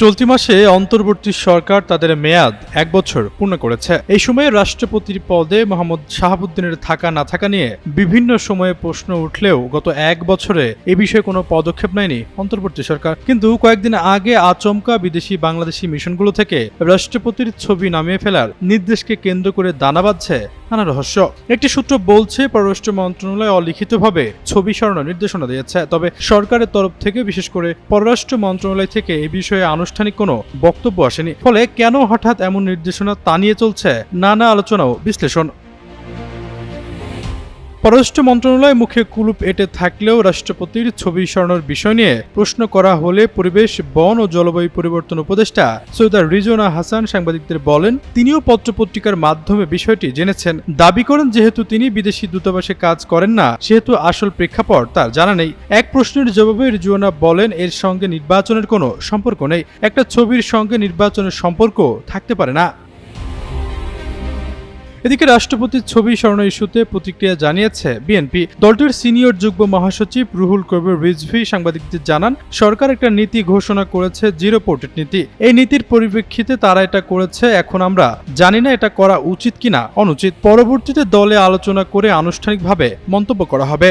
চলতি মাসে অন্তর্বর্তী সরকার তাদের মেয়াদ এক বছর পূর্ণ করেছে। এই সময়ে রাষ্ট্রপতির পদে মোহাম্মদ শাহাবুদ্দিনের থাকা না থাকা নিয়ে বিভিন্ন সময়ে প্রশ্ন উঠলেও গত এক বছরে এ বিষয়ে কোনো পদক্ষেপ নেয়নি অন্তর্বর্তী সরকার। কিন্তু কয়েকদিন আগে আচমকা বিদেশি বাংলাদেশি মিশনগুলো থেকে রাষ্ট্রপতির ছবি নামিয়ে ফেলার নির্দেশকে কেন্দ্র করে দানা বাঁধছে নানা রহস্য। একটি সূত্র বলছে, পররাষ্ট্র মন্ত্রণালয় অলিখিতভাবে ছবি সরানোর নির্দেশনা দিয়েছে। তবে সরকারের তরফ থেকে, বিশেষ করে পররাষ্ট্র মন্ত্রণালয় থেকে এই বিষয়ে আনুষ্ঠানিক কোনো বক্তব্য আসেনি। ফলে কেন হঠাৎ এমন নির্দেশনা তা নিয়ে চলছে? নানা আলোচনা ও বিশ্লেষণ। পররাষ্ট্র মন্ত্রণালয় মুখে কুলুপ এঁটে থাকলেও রাষ্ট্রপতির ছবি সরানোর বিষয় নিয়ে প্রশ্ন করা হলে পরিবেশ, বন ও জলবায়ু পরিবর্তন উপদেষ্টা সৈয়দা রিজওয়ানা হাসান সাংবাদিকদের বলেন, তিনিও পত্রপত্রিকার মাধ্যমে বিষয়টি জেনেছেন। দাবি করেন, যেহেতু তিনি বিদেশি দূতাবাসে কাজ করেন না, সেহেতু আসল প্রেক্ষাপট তার জানা নেই। এক প্রশ্নের জবাবে রিজওয়ানা বলেন, এর সঙ্গে নির্বাচনের কোনো সম্পর্ক নেই। একটা ছবির সঙ্গে নির্বাচনের সম্পর্ক থাকতে পারে না। এদিকে রাষ্ট্রপতির ছবি স্মরণ ইস্যুতে প্রতিক্রিয়া জানিয়েছে বিএনপি। দলটির সিনিয়র যুগ্ম মহাসচিব রুহুল কবির রিজভি সাংবাদিকদের জানান, সরকার একটা নীতি ঘোষণা করেছে, জিরো পোর্টেড নীতি। এই নীতির পরিপ্রেক্ষিতে তারা এটা করেছে, এখন আমরা জানি না এটা করা উচিত কিনা, অনুচিত। পরবর্তীতে দলে আলোচনা করে আনুষ্ঠানিকভাবে মন্তব্য করা হবে।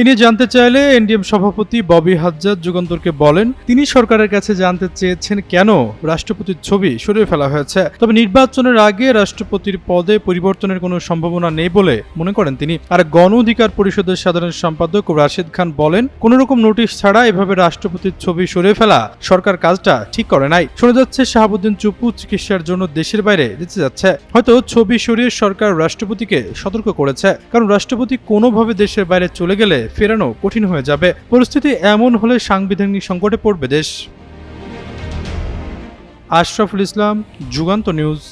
এ নিয়ে জানতে চাইলে এনডিএম সভাপতি ববি হাজ্জাদ যুগান্তরকে বলেন, তিনি সরকারের কাছে জানতে চেয়েছেন কেন রাষ্ট্রপতির ছবি সরিয়ে ফেলা হয়েছে। তবে নির্বাচনের আগে রাষ্ট্রপতির পদে পরিবর্তনের কোনো সম্ভাবনা নেই বলে মনে করেন তিনি। আর গণ অধিকার পরিষদের সাধারণ সম্পাদক রাশেদ খান বলেন, কোন রকম নোটিশ ছাড়া এভাবে রাষ্ট্রপতির ছবি সরিয়ে ফেলা সরকার কাজটা ঠিক করে নাই। শোনা যাচ্ছে, শাহাবুদ্দিন চুপু চিকিৎসার জন্য দেশের বাইরে যেতে যাচ্ছে। হয়তো ছবি সরিয়ে সরকার রাষ্ট্রপতিকে সতর্ক করেছে। কারণ রাষ্ট্রপতি কোনোভাবে দেশের বাইরে চলে গেলে ফেরানো কঠিন হয়ে যাবে। পরিস্থিতি এমন হলে সাংবিধানিক সংকটে পড়বে দেশ। আশরাফুল ইসলাম, যুগান্ত নিউজ।